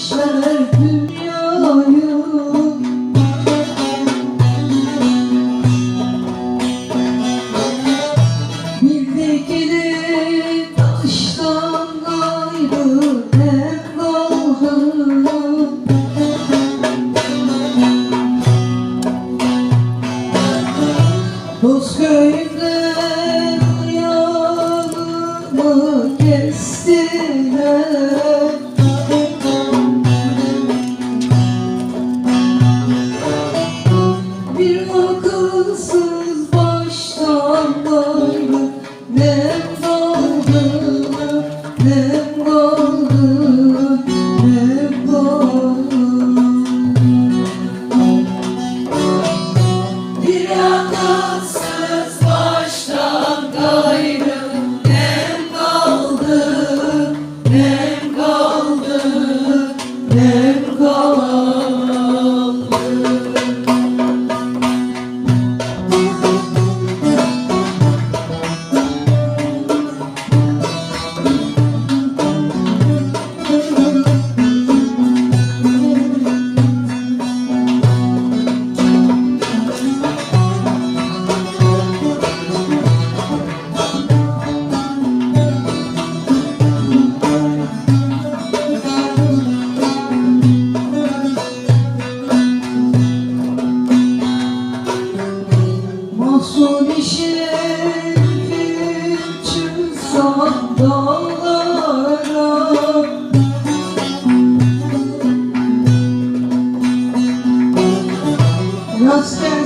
işler dünyayı. Bir de gidip taştan gayrı ne kaldı Bozköy'de yanıma gel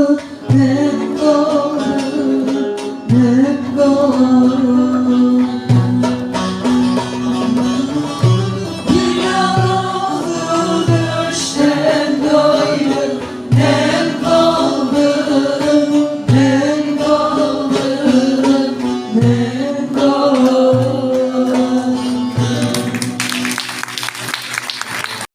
world